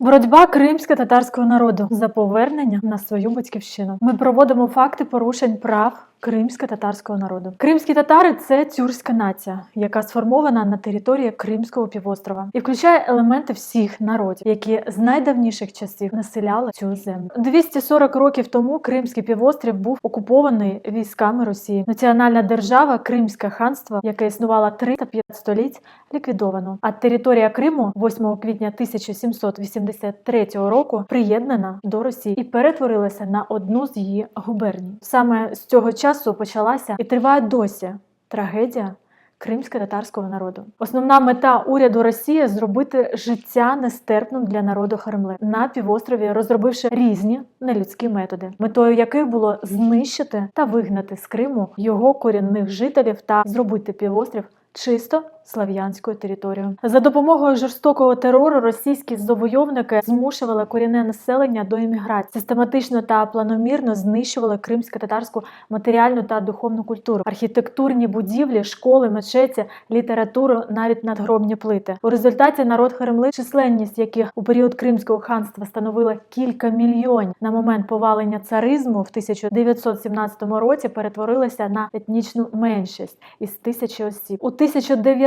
Боротьба кримсько-татарського народу за повернення на свою батьківщину. Ми проводимо факти порушень прав кримсько-татарського народу. Кримські татари це тюркська нація, яка сформована на території Кримського півострова і включає елементи всіх народів, які з найдавніших часів населяли цю землю. 240 років тому Кримський півострів був окупований військами Росії. Національна держава Кримське ханство, яке існувало 3 та 5 століть, ліквідовано. А територія Криму 8 квітня 1783 року приєднана до Росії і перетворилася на одну з її губерній. Саме з цього часу почалася і триває досі трагедія. Кримсько-татарського народу основна мета уряду Росії зробити життя нестерпним для народу Харемли на півострові, розробивши різні нелюдські методи, метою яких було знищити та вигнати з Криму його корінних жителів та зробити півострів чисто слав'янською територією. За допомогою жорстокого терору російські завойовники змушували корінне населення до імміграції, систематично та планомірно знищували кримсько-татарську матеріальну та духовну культуру, архітектурні будівлі, школи, мечеті, літературу, навіть надгробні плити. У результаті народ Харемли, численність яких у період Кримського ханства становила кілька мільйонів на момент повалення царизму в 1917 році, перетворилася на етнічну меншість із тисячі осіб. У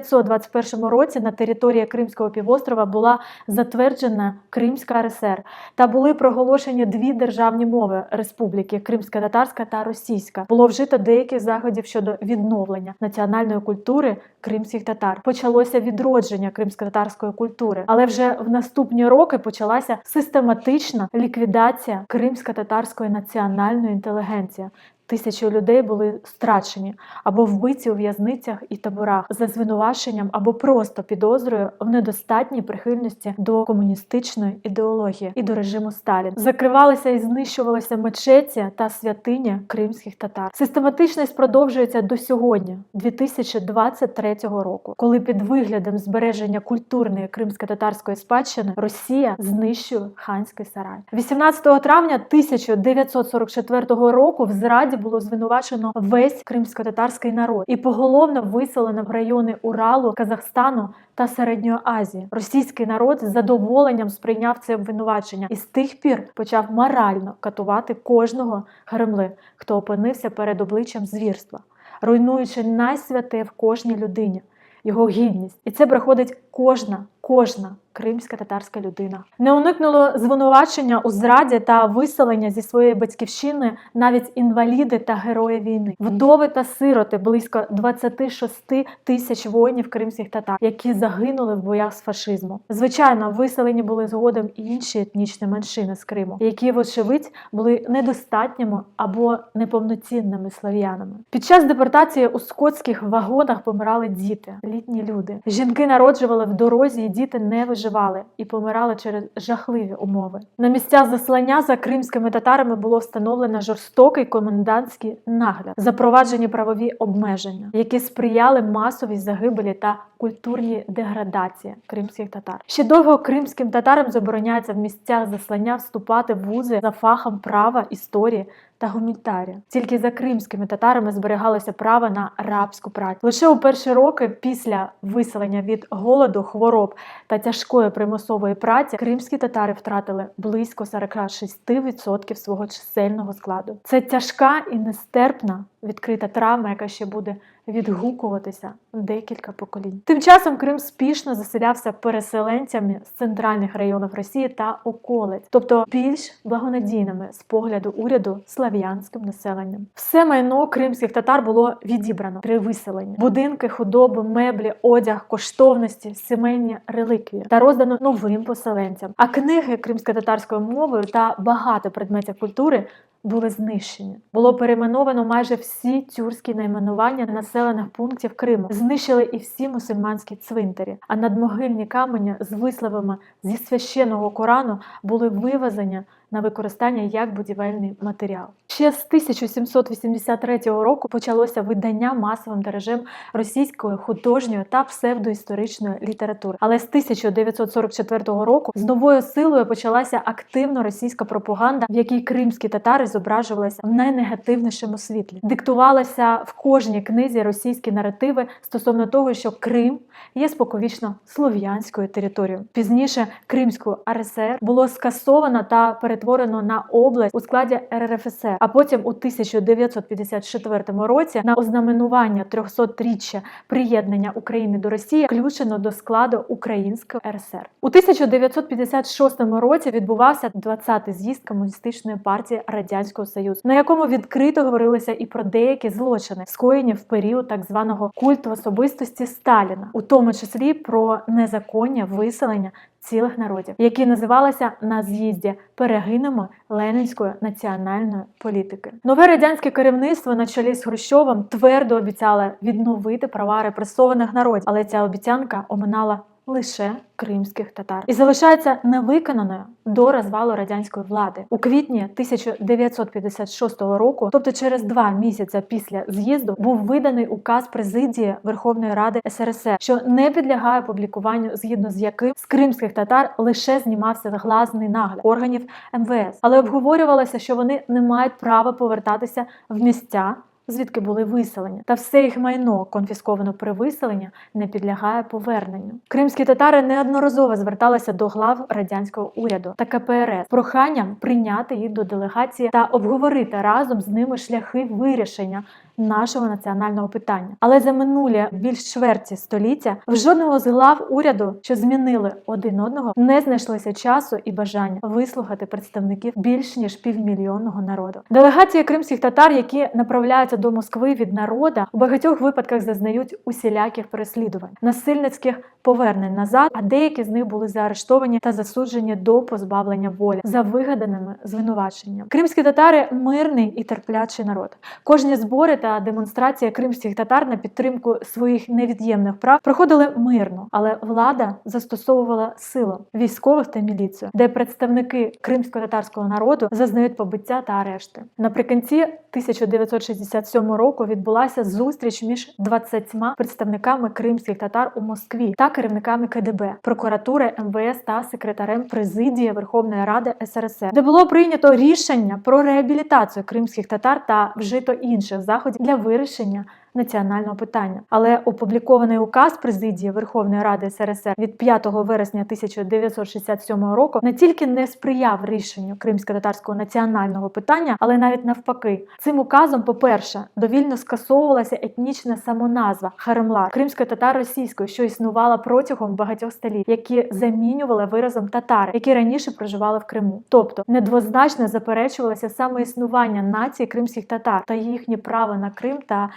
1921 році на території Кримського півострова була затверджена Кримська РСР та були проголошені дві державні мови республіки Кримська-татарська та російська. Було вжито деяких заходів щодо відновлення національної культури кримських татар. Почалося відродження кримсько-татарської культури, але вже в наступні роки почалася систематична ліквідація кримсько-татарської національної інтелігенції. Тисячі людей були страчені або вбиті у в'язницях і таборах за звинуваченням або просто підозрою в недостатній прихильності до комуністичної ідеології і до режиму Сталін. Закривалися і знищувалися мечеті та святині кримських татар. Систематичність продовжується до сьогодні, 2023 року, коли під виглядом збереження культурної кримсько-татарської спадщини Росія знищує ханський сарай. 18 травня 1944 року в зраді було звинувачено весь кримсько-татарський народ і поголовно виселено в райони Уралу, Казахстану та Середньої Азії. Російський народ з задоволенням сприйняв це обвинувачення і з тих пір почав морально катувати кожного харемли, хто опинився перед обличчям звірства, руйнуючи найсвяте в кожній людині. Його гідність, і це приходить кожна, кожна кримська татарська людина. Не уникнуло звинувачення у зраді та виселення зі своєї батьківщини навіть інваліди та герої війни, вдови та сироти близько 26 тисяч воїнів кримських татар, які загинули в боях з фашизмом. Звичайно, виселені були згодом і інші етнічні меншини з Криму, які, вочевидь, були недостатніми або неповноцінними слав'янами. Під час депортації у скотських вагонах помирали діти, літні люди. Жінки народжували в дорозі, діти не виживали і помирали через жахливі умови. На місцях заслання за кримськими татарами було встановлено жорстокий комендантський нагляд, запроваджені правові обмеження, які сприяли масовій загибелі та культурній деградації кримських татар. Ще довго кримським татарам забороняється в місцях заслання вступати в вузи за фахом права, історії та гуманітарія. Тільки за кримськими татарами зберігалося право на рабську працю. Лише у перші роки після виселення від голоду, хвороб та тяжкої примусової праці кримські татари втратили близько 46% свого чисельного складу. Це тяжка і нестерпна відкрита травма, яка ще буде відгукуватися декілька поколінь. Тим часом Крим спішно заселявся переселенцями з центральних районів Росії та околиць, тобто більш благонадійними з погляду уряду слав'янським населенням. Все майно кримських татар було відібрано при виселенні: будинки, худоби, меблі, одяг, коштовності, сімейні реліквії та роздано новим поселенцям. А книги кримсько-татарською мовою та багато предметів культури були знищені. Було перейменовано майже всі тюркські найменування населених пунктів Криму. Знищили і всі мусульманські цвинтарі. А надмогильні камені з висловами зі священного Корану були вивезені на використання як будівельний матеріал. ще з 1783 року почалося видання масовим тиражем російської художньої та псевдоісторичної літератури. Але з 1944 року з новою силою почалася активно російська пропаганда, в якій кримські татари зображувалися в найнегативнішому світлі. Диктувалися в кожній книзі російські наративи стосовно того, що Крим є споковічно слов'янською територією. Пізніше Кримську РСР було скасовано та перетворено на область у складі РРФСР. А потім у 1954 році на ознаменування 300-річчя приєднання України до Росії включено до складу Української РСР. У 1956 році відбувався 20-й з'їзд комуністичної партії Радянського Союзу, на якому відкрито говорилося і про деякі злочини, скоєні в період так званого культу особистості Сталіна, у тому числі про незаконне виселення цілих народів, які називалися на з'їзді перегинами ленінської національної політики. Нове радянське керівництво на чолі з Хрущовим твердо обіцяло відновити права репресованих народів, але ця обіцянка оминала лише кримських татар. І залишається невиконаною до розвалу радянської влади. У квітні 1956 року, тобто через два місяці після з'їзду, був виданий указ президії Верховної Ради СРСР, що не підлягає публікуванню, згідно з яким з кримських татар лише знімався глазний нагляд органів МВС, але обговорювалося, що вони не мають права повертатися в місця звідки були виселені, та все їх майно, конфісковано при виселенні, не підлягає поверненню. Кримські татари неодноразово зверталися до глав радянського уряду та КПРС проханням прийняти їх до делегації та обговорити разом з ними шляхи вирішення. Нашого національного питання, але за минулі більш чверті століття в жодного з глав уряду, що змінили один одного, не знайшлося часу і бажання вислухати представників більш ніж півмільйонного народу. Делегації кримських татар, які направляються до Москви від народа, у багатьох випадках зазнають усіляких переслідувань, насильницьких повернень назад, а деякі з них були заарештовані та засуджені до позбавлення волі за вигаданими звинуваченнями. Кримські татари мирний і терплячий народ. Кожні збори та демонстрація кримських татар на підтримку своїх невід'ємних прав проходили мирно, але влада застосовувала силу військових та міліцію, де представники кримсько-татарського народу зазнають побиття та арешти. Наприкінці 1967 року відбулася зустріч між 20 представниками кримських татар у Москві та керівниками КДБ, прокуратури МВС та секретарем президії Верховної Ради СРСР, де було прийнято рішення про реабілітацію кримських татар та вжито інших заходів для вирішення національного питання. Але опублікований указ президії Верховної Ради СРСР від 5 вересня 1967 року не тільки не сприяв рішенню кримсько-татарського національного питання, але навіть навпаки, цим указом, по-перше, довільно скасовувалася етнічна самоназва Харемлар кримсько-татар-російською, що існувала протягом багатьох століть, які замінювали виразом татари, які раніше проживали в Криму. Тобто недвозначно заперечувалося саме існування нації кримських татар та їхнє право на Крим та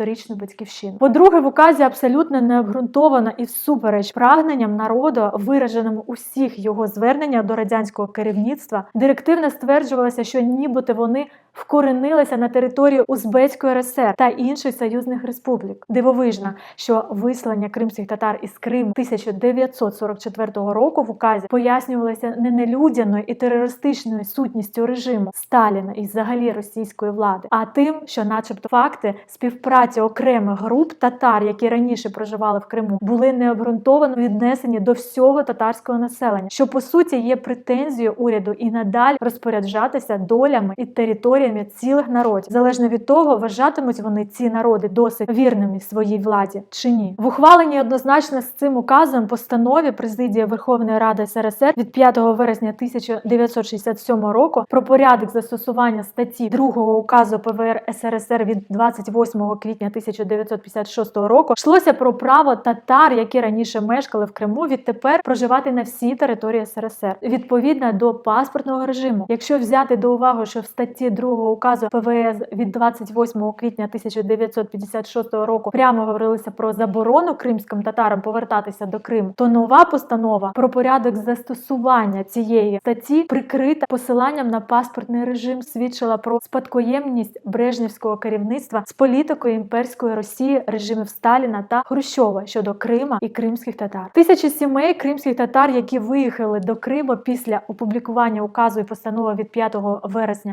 історичну батьківщину. По-друге, в указі абсолютно необґрунтовано і всупереч прагненням народу, вираженим усіх його звернення до радянського керівництва, директивно стверджувалося, що нібито вони вкоренилися на території Узбецької РСР та інших союзних республік. Дивовижно, що вислання кримських татар із Криму 1944 року в указі пояснювалося не нелюдяною і терористичною сутністю режиму Сталіна і взагалі російської влади, а тим, що, начебто, факти співпраці окремих груп татар, які раніше проживали в Криму, були необґрунтовано віднесені до всього татарського населення, що по суті є претензією уряду і надалі розпоряджатися долями і територіями цілих народів, залежно від того, вважатимуть вони ці народи досить вірними своїй владі чи ні. В ухваленні однозначно з цим указом постанові президії Верховної Ради СРСР від 5 вересня 1967 року про порядок застосування статті 2 указу ПВР СРСР від 28 квітня 1956 року йшлося про право татар, які раніше мешкали в Криму, відтепер проживати на всій території СРСР відповідно до паспортного режиму. Якщо взяти до уваги, що в статті 2 указу ПВС від 28 квітня 1956 року прямо говорилося про заборону кримським татарам повертатися до Криму, то нова постанова про порядок застосування цієї статті прикрита посиланням на паспортний режим свідчила про спадкоємність брежнівського керівництва з політикою імперської Росії режимів Сталіна та Хрущова щодо Крима і кримських татар. Тисячі сімей кримських татар, які виїхали до Криму після опублікування указу і постанови від 5 вересня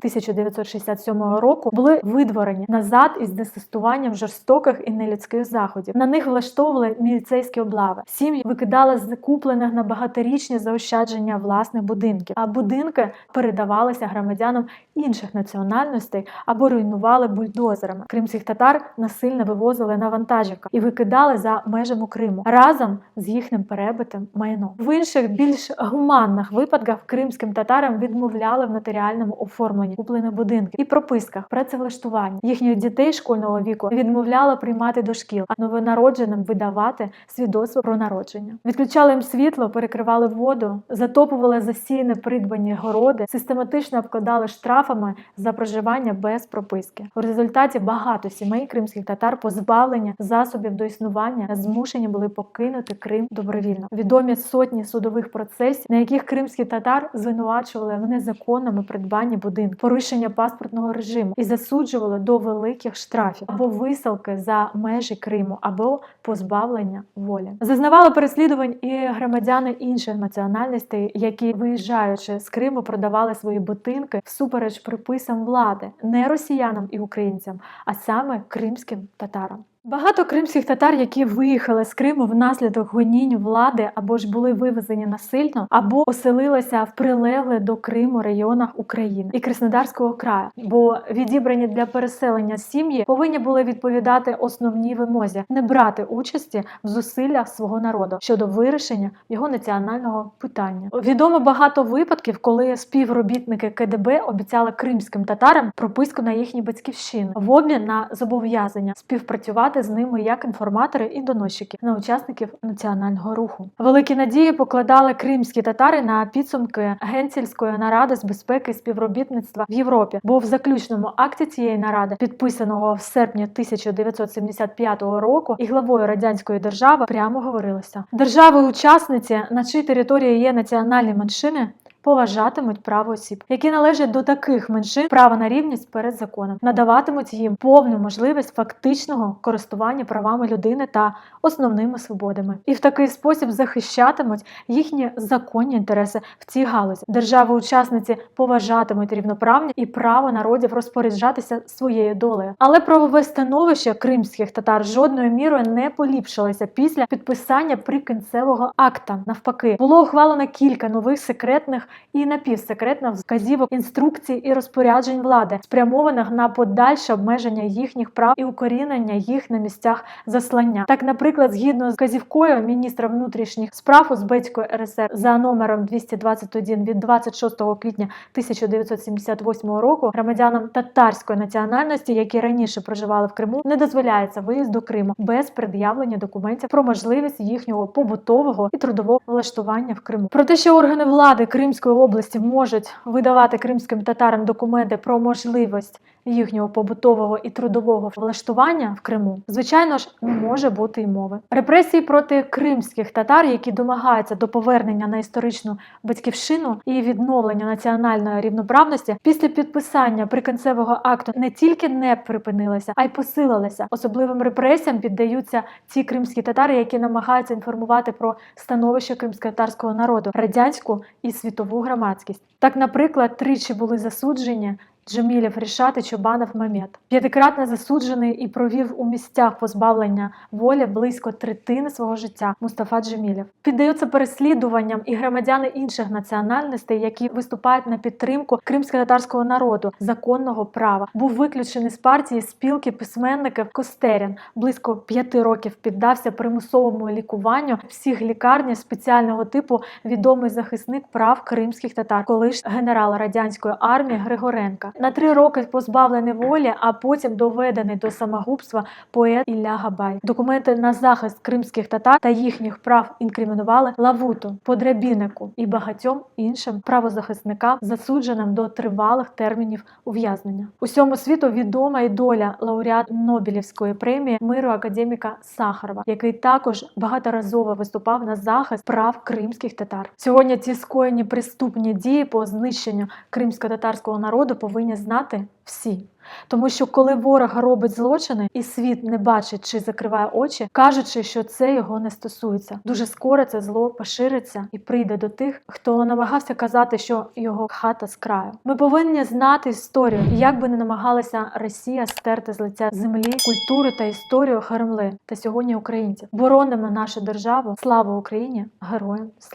1967 року, були видворені назад із застосуванням жорстоких і нелюдських заходів. На них влаштовували міліцейські облави. Сім'ї викидали з куплених на багаторічні заощадження власних будинків, а будинки передавалися громадянам інших національностей або руйнували бульдозерами. Кримських татар насильно вивозили на вантажівках і викидали за межами Криму разом з їхнім перебитим майном. В інших більш гуманних випадках кримським татарам відмовляли в нотаріальному оформленні куплених будинків і прописках працевлаштування. Їхніх дітей школьного віку відмовляли приймати до шкіл, а новонародженим видавати свідоцтво про народження. Відключали їм світло, перекривали воду, затопували засіяні придбані городи, систематично обкладали штрафами за проживання без прописки. У результаті багато сімей кримських татар позбавлення засобів до існування змушені були покинути Крим добровільно. Відомі сотні судових процесів, на яких кримські татар звинувачували в незаконному придбанні будинку, порушення паспортного режиму і засуджували до великих штрафів або висилки за межі Криму, або позбавлення волі. Зазнавали переслідувань і громадяни інших національностей, які виїжджаючи з Криму, продавали свої ботинки всупереч приписам влади не росіянам і українцям, а саме кримським татарам. Багато кримських татар, які виїхали з Криму внаслідок гонінь влади або ж були вивезені насильно, або оселилися в прилеглих до Криму районах України і Краснодарського краю, бо відібрані для переселення сім'ї повинні були відповідати основній вимозі не брати участі в зусиллях свого народу щодо вирішення його національного питання. Відомо багато випадків, коли співробітники КДБ обіцяли кримським татарам прописку на їхні батьківщини в обмін на зобов'язання співпрацювати з ними як інформатори і доносчики на учасників національного руху. Великі надії покладали кримські татари на підсумки генцільської наради з безпеки співробітництва в Європі, бо в заключному акті цієї наради, підписаного в серпні 1975 року, і главою радянської держави прямо говорилося: держави-учасниці, на чиїй території є національні меншини. Поважатимуть право осіб, які належать до таких меншин право на рівність перед законом, надаватимуть їм повну можливість фактичного користування правами людини та основними свободами, і в такий спосіб захищатимуть їхні законні інтереси в цій галузі. Держави-учасниці поважатимуть рівноправні і право народів розпоряджатися своєю долею. Але правове становище кримських татар жодною мірою не поліпшилося після підписання прикінцевого акта. Навпаки, було ухвалено кілька нових секретних і напівсекретних вказівок інструкцій і розпоряджень влади, спрямованих на подальше обмеження їхніх прав і укорінення їх на місцях заслання. Так, наприклад, згідно з вказівкою міністра внутрішніх справ Узбецької РСР за номером 221 від 26 квітня 1978 року громадянам татарської національності, які раніше проживали в Криму, не дозволяється виїзд до Криму без пред'явлення документів про можливість їхнього побутового і трудового влаштування в Криму. Про те, що органи влади Кримської області можуть видавати кримським татарам документи про можливість їхнього побутового і трудового влаштування в Криму, звичайно ж, не може бути й мови. Репресії проти кримських татар, які домагаються до повернення на історичну батьківщину і відновлення національної рівноправності, після підписання прикінцевого акту не тільки не припинилися, а й посилилися. Особливим репресіям піддаються ті кримські татари, які намагаються інформувати про становище кримсько-татарського народу, радянську і світову громадськість. Так, наприклад, тричі були засуджені Джамілів Рішат і Чобанов Мамед. П'ятикратно засуджений і провів у місцях позбавлення волі близько третини свого життя Мустафа Джамілів. Піддаються переслідуванням і громадяни інших національностей, які виступають на підтримку кримсько-татарського народу, законного права. Був виключений з партії спілки письменників Костерін. Близько п'яти років піддався примусовому лікуванню всіх лікарні спеціального типу відомий захисник прав кримських татар, колиш генерал радянської армії Григоренка. На три роки позбавлений волі, а потім доведений до самогубства поет Ілля Габай. Документи на захист кримських татар та їхніх прав інкримінували Лавуту, Подрябінику і багатьом іншим правозахисникам, засудженим до тривалих термінів ув'язнення. Усьому світу відома й доля лауреат Нобелівської премії миру академіка Сахарова, який також багаторазово виступав на захист прав кримських татар. Сьогодні ці скоєні преступні дії по знищенню кримсько-татарського народу повинні знати всі. Тому що коли ворог робить злочини і світ не бачить чи закриває очі, кажучи, що це його не стосується, дуже скоро це зло пошириться і прийде до тих, хто намагався казати, що його хата з краю. Ми повинні знати історію, як би не намагалася Росія стерти з лиця землі культуру та історію Харемли та сьогодні українців. Боронимо нашу державу. Слава Україні! Героям слава!